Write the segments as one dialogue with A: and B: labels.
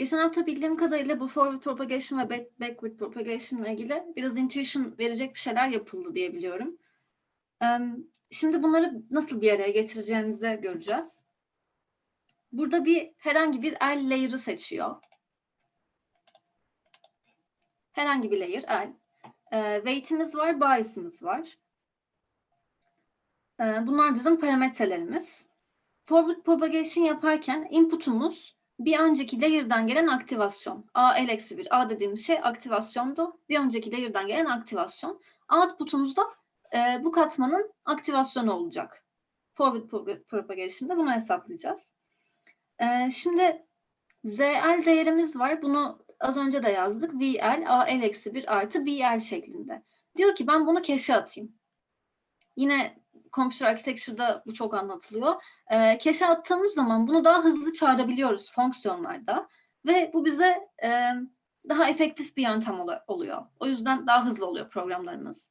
A: Geçen hafta bildiğim kadarıyla bu forward propagation ve back, backward propagation ile ilgili biraz intuition verecek bir şeyler yapıldı diye biliyorum. Şimdi bunları nasıl bir araya getireceğimizi göreceğiz. Burada bir herhangi bir L layer'ı seçiyor. Herhangi bir layer L. E, weight'imiz var, bias'ımız var. E, bunlar bizim parametrelerimiz. Forward propagation yaparken input'umuz bir önceki layer'dan gelen aktivasyon. A L-1. A dediğimiz şey aktivasyondu. Bir önceki layer'dan gelen aktivasyon. Output'umuz da e, bu katmanın aktivasyonu olacak. Forward prop- propagation'da bunu hesaplayacağız. E, şimdi ZL değerimiz var. Bunu az önce de yazdık. VL, AL-1 artı BL şeklinde. Diyor ki ben bunu cache'e atayım. Yine Computer Architecture'da bu çok anlatılıyor. E, cache'e attığımız zaman bunu daha hızlı çağırabiliyoruz fonksiyonlarda. Ve bu bize e, daha efektif bir yöntem ol- oluyor. O yüzden daha hızlı oluyor programlarımız.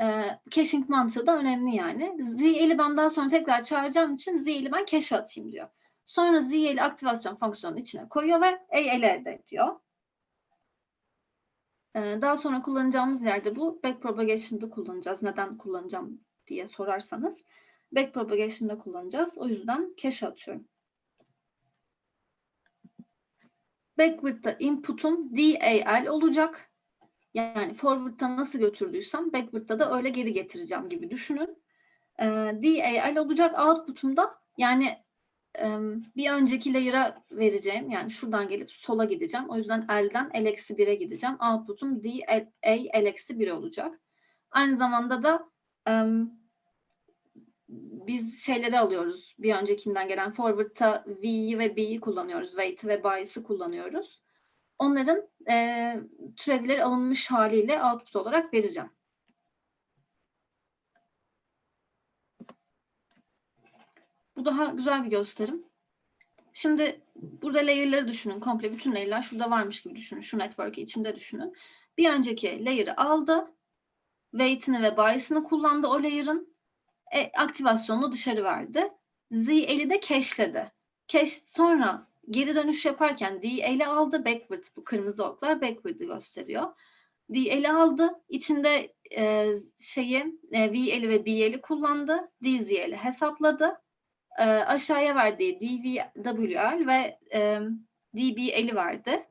A: E, caching mantığı da önemli yani. ZL'i ben daha sonra tekrar çağıracağım için ZL'i ben cache'e atayım diyor. Sonra ZL'i aktivasyon fonksiyonunun içine koyuyor ve AL elde ediyor. Daha sonra kullanacağımız yerde bu backpropagation'da kullanacağız. Neden kullanacağım diye sorarsanız. Backpropagation'da kullanacağız. O yüzden cache atıyorum. Backward'da input'um DAL olacak. Yani forward'da nasıl götürdüysem backward'da da öyle geri getireceğim gibi düşünün. Ee, DAL olacak output'um da yani em, bir önceki layer'a vereceğim. Yani şuradan gelip sola gideceğim. O yüzden L'den L-1'e gideceğim. Output'um DA L-1 olacak. Aynı zamanda da biz şeyleri alıyoruz. Bir öncekinden gelen forward'ta V'yi ve B'yi kullanıyoruz. Weight'i ve bias'ı kullanıyoruz. Onların e, türevleri alınmış haliyle output olarak vereceğim. Bu daha güzel bir gösterim. Şimdi burada layer'ları düşünün. Komple bütün layer'lar şurada varmış gibi düşünün. Şu network'ü içinde düşünün. Bir önceki layer'ı aldı. Weight'ini ve bias'ını kullandı o layer'ın e, aktivasyonunu dışarı verdi. ZL'i de cache'ledi. Cache sonra geri dönüş yaparken DL'i aldı. Backward bu kırmızı oklar backward'ı gösteriyor. DL'i aldı. İçinde e, şeyi e, VL'i ve BL'i kullandı. DZL'i hesapladı. E, aşağıya verdiği DVWL ve e, DBL'i verdi.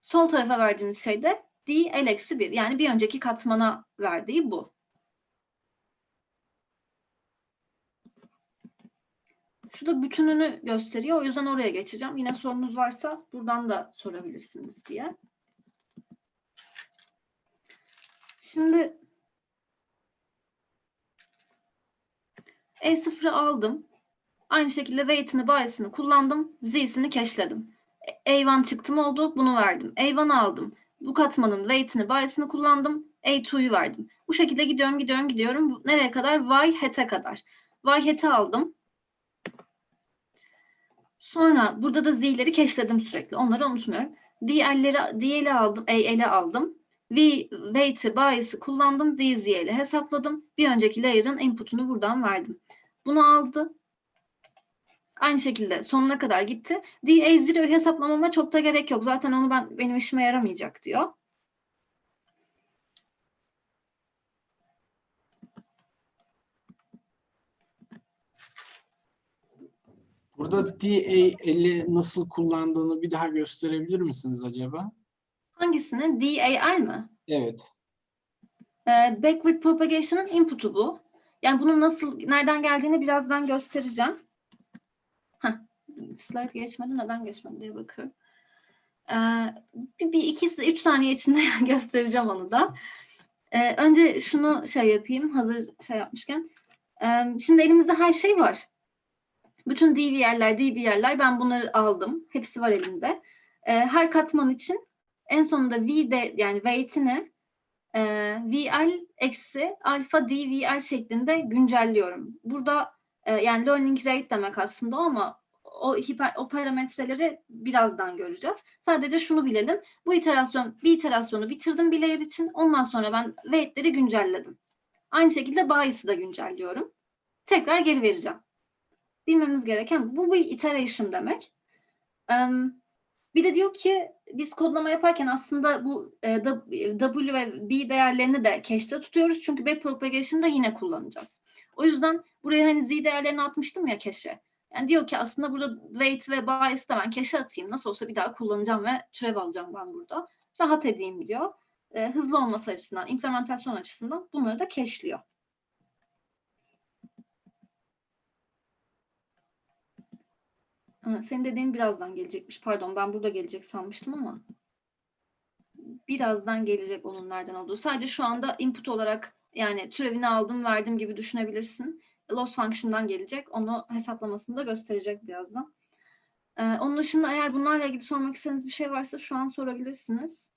A: Sol tarafa verdiğimiz şey de DL-1 yani bir önceki katmana verdiği bu. Şu da bütününü gösteriyor. O yüzden oraya geçeceğim. Yine sorunuz varsa buradan da sorabilirsiniz diye. Şimdi E0'ı aldım. Aynı şekilde weight'ini, bias'ını kullandım. Z'sini cache'ledim. A1 çıktım oldu. Bunu verdim. A1 aldım. Bu katmanın weight'ini, bias'ını kullandım. A2'yu verdim. Bu şekilde gidiyorum, gidiyorum, gidiyorum. Nereye kadar? Y hat'e kadar. Y hat'i aldım. Sonra burada da z'leri keşledim sürekli. Onları unutmuyorum. DL'leri DL'i aldım, AL'i aldım. V weight'i, bias'ı kullandım. DZ'li hesapladım. Bir önceki layer'ın input'unu buradan verdim. Bunu aldı. Aynı şekilde sonuna kadar gitti. DA0'ı hesaplamama çok da gerek yok. Zaten onu ben benim işime yaramayacak diyor.
B: Burada DAL'i nasıl kullandığını bir daha gösterebilir misiniz acaba?
A: Hangisini? DAL mi?
B: Evet.
A: Ee, backward propagation'ın input'u bu. Yani bunun nasıl, nereden geldiğini birazdan göstereceğim. Slide geçmedi, neden geçmedi diye bakıyorum. Ee, bir, bir iki, üç saniye içinde göstereceğim onu da. Ee, önce şunu şey yapayım, hazır şey yapmışken. Ee, şimdi elimizde her şey var. Bütün DVL'ler, DBL'ler ben bunları aldım. Hepsi var elimde. Ee, her katman için en sonunda V de yani weight'ini e, VL eksi alfa DVL şeklinde güncelliyorum. Burada e, yani learning rate demek aslında o ama o, hiper, o parametreleri birazdan göreceğiz. Sadece şunu bilelim. Bu iterasyon, bir iterasyonu bitirdim bir layer için. Ondan sonra ben weight'leri güncelledim. Aynı şekilde bias'ı da güncelliyorum. Tekrar geri vereceğim. Bilmemiz gereken bu bir iteration demek. Em, Bir de diyor ki biz kodlama yaparken aslında bu e, W ve B değerlerini de cache'te tutuyoruz. Çünkü backpropagation'da yine kullanacağız. O yüzden buraya hani Z değerlerini atmıştım ya cache'e. Yani diyor ki aslında burada weight ve bias da ben cache'e atayım. Nasıl olsa bir daha kullanacağım ve türev alacağım ben burada. Rahat edeyim diyor. E, hızlı olması açısından, implementasyon açısından bunları da. Ha, Senin dediğin birazdan gelecekmiş. Pardon ben burada gelecek sanmıştım ama. Birazdan gelecek onun nereden olduğu. Sadece şu anda input olarak yani türevini aldım verdim gibi düşünebilirsin. Loss function'dan gelecek. Onu hesaplamasını da gösterecek birazdan. Ee, onun dışında eğer bunlarla ilgili sormak istediğiniz bir şey varsa şu an sorabilirsiniz.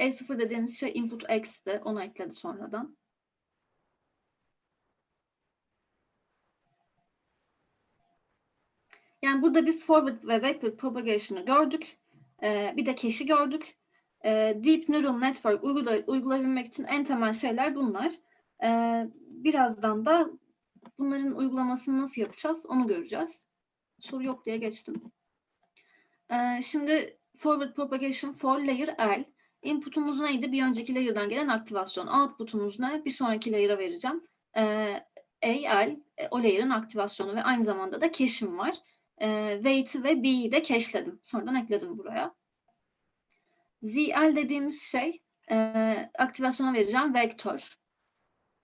A: E0 dediğimiz şey input x'ti. Onu ekledi sonradan. Yani burada biz forward ve backward propagation'ı gördük. Ee, bir de cache'i gördük. Ee, Deep Neural Network uygula, uygulayabilmek için en temel şeyler bunlar. Ee, birazdan da bunların uygulamasını nasıl yapacağız onu göreceğiz. Soru yok diye geçtim. Ee, şimdi forward propagation for layer L. Input'umuz neydi? Bir önceki layer'dan gelen aktivasyon. Output'umuz ne? Bir sonraki layer'a vereceğim. Ee, AL, e, o layer'ın aktivasyonu ve aynı zamanda da cache'im var. E, weight'i ve b'yi de cache'ledim. Sonradan ekledim buraya. ZL dediğimiz şey e, aktivasyona vereceğim vektör.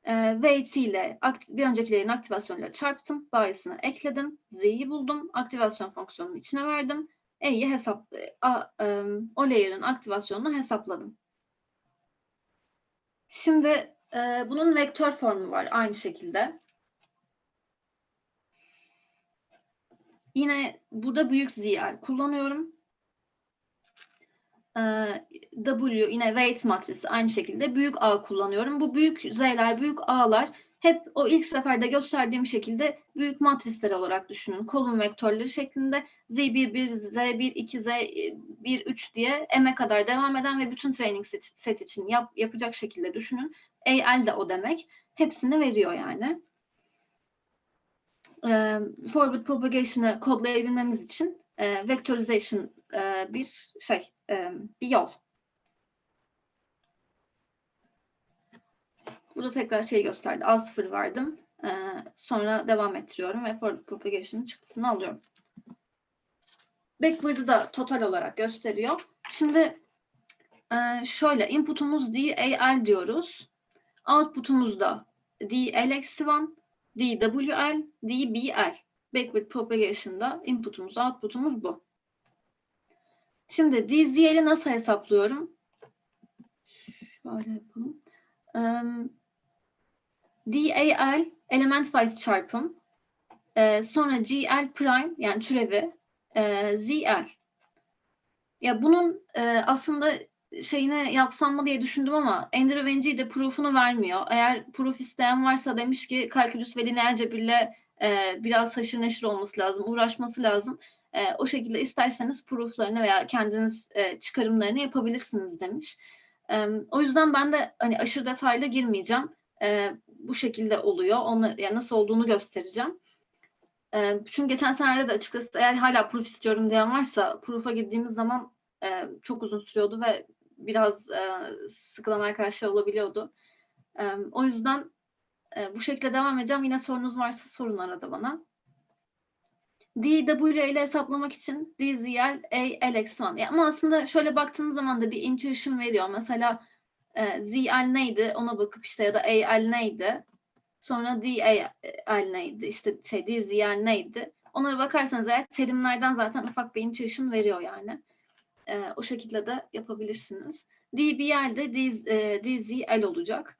A: E, weight ile bir öncekilerin aktivasyonuyla çarptım. Bias'ını ekledim. Z'yi buldum. Aktivasyon fonksiyonunun içine verdim. E'yi hesap, a, e, o layer'ın aktivasyonunu hesapladım. Şimdi e, bunun vektör formu var aynı şekilde. Yine burada büyük ZL kullanıyorum. Ee, W yine weight matrisi aynı şekilde büyük A kullanıyorum. Bu büyük Z'ler, büyük A'lar hep o ilk seferde gösterdiğim şekilde büyük matrisler olarak düşünün. Kolum vektörleri şeklinde Z1, 1, Z1, 2, Z1, 3 diye M'e kadar devam eden ve bütün training set, set için yap, yapacak şekilde düşünün. AL de o demek. Hepsini veriyor yani e, forward propagation'ı kodlayabilmemiz için e, vectorization e, bir şey, e, bir yol. Burada tekrar şey gösterdi. A0 verdim. E, sonra devam ettiriyorum ve forward propagation'ın çıktısını alıyorum. Backward'ı da total olarak gösteriyor. Şimdi e, şöyle input'umuz DAL diyoruz. Output'umuz da DL-1 DWL, DBL. Backward propagation'da input'umuz, output'umuz bu. Şimdi DZL'i nasıl hesaplıyorum? Şöyle yapalım. Um, DAL element wise çarpım. Ee, sonra GL prime yani türevi. E, ZL. Ya bunun e, aslında şeyine yapsam mı diye düşündüm ama Ender Vinci de proof'unu vermiyor. Eğer proof isteyen varsa demiş ki kalkülüs ve lineer cebirle e, biraz haşır neşir olması lazım, uğraşması lazım. E, o şekilde isterseniz proof'larını veya kendiniz e, çıkarımlarını yapabilirsiniz demiş. E, o yüzden ben de hani aşırı detaylı girmeyeceğim. E, bu şekilde oluyor. Onu yani nasıl olduğunu göstereceğim. E, çünkü geçen senelerde de açıkçası eğer hala proof istiyorum diyen varsa proof'a girdiğimiz zaman e, çok uzun sürüyordu ve biraz e, sıkılan arkadaşlar olabiliyordu. E, o yüzden e, bu şekilde devam edeceğim. Yine sorunuz varsa sorun arada bana. DW ile hesaplamak için DZL A LX1. Ya ama aslında şöyle baktığınız zaman da bir intuition veriyor. Mesela e, ZL neydi ona bakıp işte ya da AL neydi? Sonra DAL neydi? İşte şey DZL neydi? Onlara bakarsanız eğer terimlerden zaten ufak bir intuition veriyor yani. E, o şekilde de yapabilirsiniz. DBL de DZ, e, DZL olacak.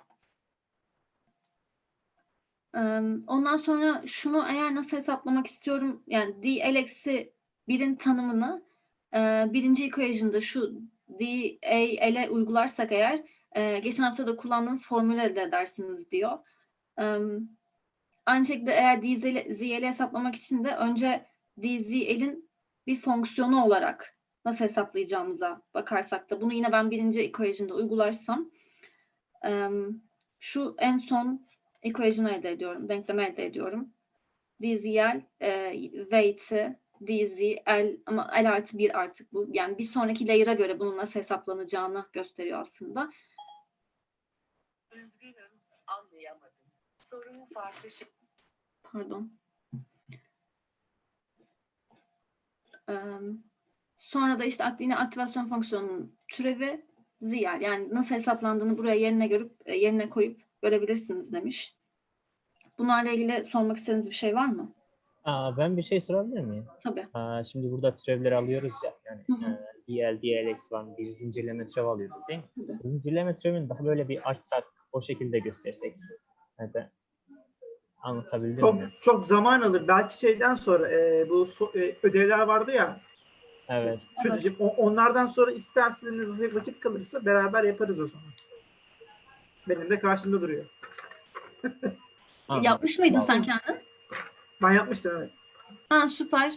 A: Ondan sonra şunu eğer nasıl hesaplamak istiyorum yani DL eksi birin tanımını birinci equation'da şu DAL'e uygularsak eğer geçen hafta da kullandığınız formülü elde edersiniz diyor. Aynı şekilde eğer DZL'i hesaplamak için de önce DZL'in bir fonksiyonu olarak nasıl hesaplayacağımıza bakarsak da bunu yine ben birinci equation'da uygularsam şu en son equation'ı elde ediyorum, denklemi elde ediyorum. DZL e, weight'i D, Z, L ama L artı 1 artık bu. Yani bir sonraki layer'a göre bunun nasıl hesaplanacağını gösteriyor aslında.
C: Üzgünüm, anlayamadım. Sorunu farklı şey.
A: Pardon. Em, Sonra da işte yine aktivasyon fonksiyonunun türevi ziyal. Yani nasıl hesaplandığını buraya yerine görüp e, yerine koyup görebilirsiniz demiş. Bunlarla ilgili sormak istediğiniz bir şey var mı?
D: Aa, ben bir şey sorabilir miyim?
A: Tabii.
D: Aa, şimdi burada türevleri alıyoruz ya. Yani
A: Hı hı.
D: e, DL, DLX var. Bir zincirleme türev alıyoruz değil mi?
A: Tabii.
D: Zincirleme türevini daha böyle bir açsak, o şekilde göstersek. Ben anlatabildim
E: Çok
D: mi?
E: çok zaman alır. Belki şeyden sonra e, bu so- e, ödevler vardı ya
D: Evet.
E: çözecek. O- onlardan sonra isterseniz vak- vakit kalırsa beraber yaparız o zaman. Benim de karşımda duruyor.
A: Yapmış mıydın sen kendin?
E: Ben yapmıştım evet.
A: Ha süper.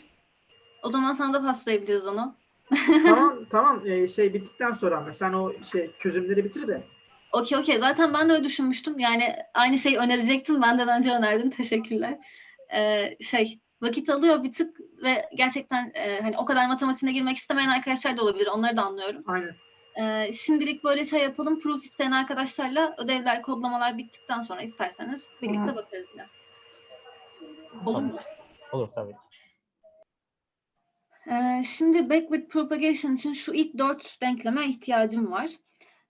A: O zaman sana da paslayabiliriz onu.
E: tamam tamam e, şey bittikten sonra ama sen o şey çözümleri bitir de.
A: Okey okey. Zaten ben de öyle düşünmüştüm. Yani aynı şeyi önerecektim. Benden önce önerdin. Teşekkürler. Ee, şey vakit alıyor bir tık ve gerçekten e, hani o kadar matematiğine girmek istemeyen arkadaşlar da olabilir. Onları da anlıyorum.
E: Aynen.
A: Ee, şimdilik böyle şey yapalım. Proof isteyen arkadaşlarla ödevler, kodlamalar bittikten sonra isterseniz birlikte
E: Hı.
A: bakarız yine. Olur mu?
D: Olur tabii.
A: Ee, şimdi backward propagation için şu ilk dört denkleme ihtiyacım var.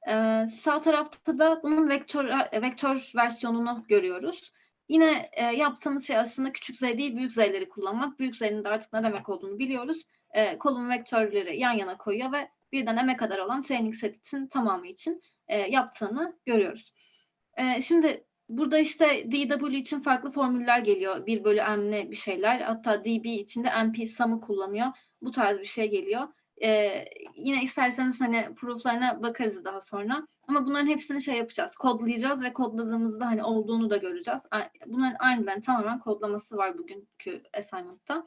A: Ee, sağ tarafta da bunun vektör vektör versiyonunu görüyoruz. Yine e, yaptığımız şey aslında küçük z değil büyük z'leri kullanmak. Büyük z'nin de artık ne demek olduğunu biliyoruz. E, kolum vektörleri yan yana koyuyor ve birden m'e kadar olan training setin tamamı için e, yaptığını görüyoruz. E, şimdi burada işte DW için farklı formüller geliyor. 1 bölü m'li bir şeyler. Hatta DB için de MP sum'ı kullanıyor. Bu tarz bir şey geliyor. Ee, yine isterseniz hani prooflarına bakarız daha sonra. Ama bunların hepsini şey yapacağız. Kodlayacağız ve kodladığımızda hani olduğunu da göreceğiz. Bunların aynılarının tamamen kodlaması var bugünkü assignment'ta.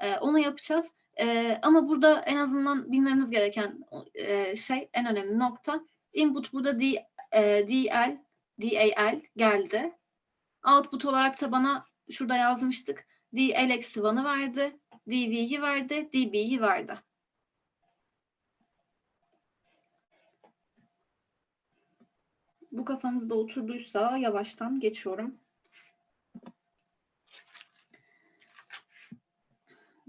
A: Ee, onu yapacağız. Ee, ama burada en azından bilmemiz gereken e, şey en önemli nokta. Input burada D, e, DL, DAL geldi. Output olarak da bana şurada yazmıştık. DL eksi 1'ı verdi. DV'yi verdi, DB'yi verdi. Bu kafanızda oturduysa yavaştan geçiyorum.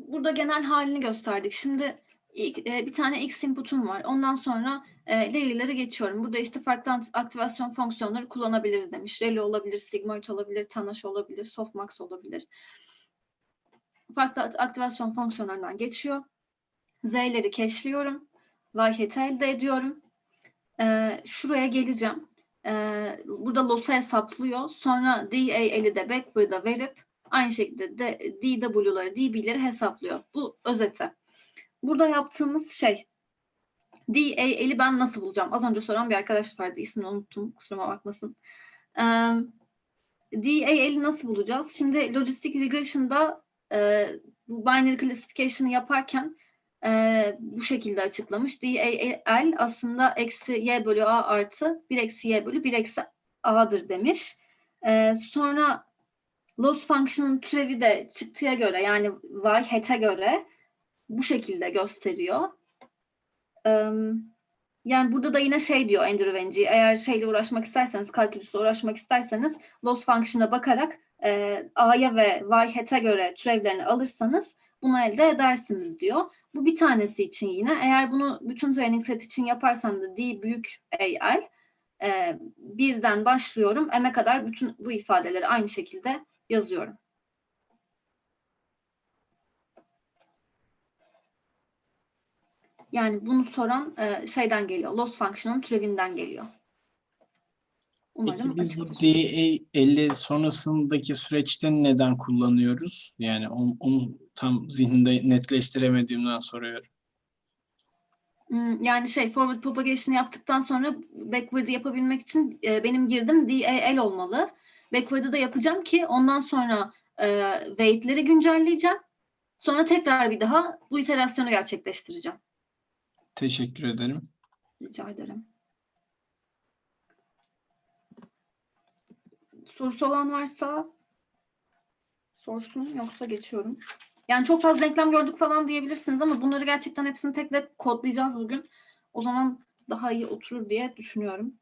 A: Burada genel halini gösterdik. Şimdi ilk, e, bir tane X input'um var. Ondan sonra e, layer'ları geçiyorum. Burada işte farklı aktivasyon fonksiyonları kullanabiliriz demiş. Reli olabilir, sigmoid olabilir, tanaş olabilir, softmax olabilir farklı aktivasyon fonksiyonlarından geçiyor. Z'leri cache'liyorum. Whitehead'i elde ediyorum. Ee, şuraya geleceğim. Ee, burada loss'u hesaplıyor. Sonra DAL'i de backward'a verip aynı şekilde de DW'ları, DB'leri hesaplıyor. Bu özeti. Burada yaptığımız şey DAL'i ben nasıl bulacağım? Az önce soran bir arkadaş vardı. İsmini unuttum. Kusuruma bakmasın. Ee, DAL'i nasıl bulacağız? Şimdi Logistic Regression'da e, bu binary classification'ı yaparken e, bu şekilde açıklamış. DAL aslında eksi y bölü a artı 1 eksi y bölü 1 eksi a'dır demiş. E, sonra loss function'ın türevi de çıktıya göre yani y hat'e göre bu şekilde gösteriyor. Yani burada da yine şey diyor Andrew Venci, eğer şeyle uğraşmak isterseniz, kalkülüsle uğraşmak isterseniz loss function'a bakarak e, A'ya ve Y hat'e göre türevlerini alırsanız bunu elde edersiniz diyor. Bu bir tanesi için yine. Eğer bunu bütün training set için yaparsam da D büyük AL e, birden başlıyorum. M'e kadar bütün bu ifadeleri aynı şekilde yazıyorum. Yani bunu soran e, şeyden geliyor. Loss function'ın türevinden geliyor. Umarım
B: Peki biz bu
A: açıktır.
B: DA50 sonrasındaki süreçte neden kullanıyoruz? Yani onu, onu tam zihnimde netleştiremediğimden soruyorum.
A: Hmm, Yani şey forward propagation yaptıktan sonra backward'ı yapabilmek için e, benim girdim DAL olmalı. Backward'ı da yapacağım ki ondan sonra e, weight'leri güncelleyeceğim. Sonra tekrar bir daha bu iterasyonu gerçekleştireceğim.
B: Teşekkür ederim.
A: Rica ederim. Sorusu olan varsa sorsun yoksa geçiyorum. Yani çok fazla denklem gördük falan diyebilirsiniz ama bunları gerçekten hepsini tek tek kodlayacağız bugün. O zaman daha iyi oturur diye düşünüyorum.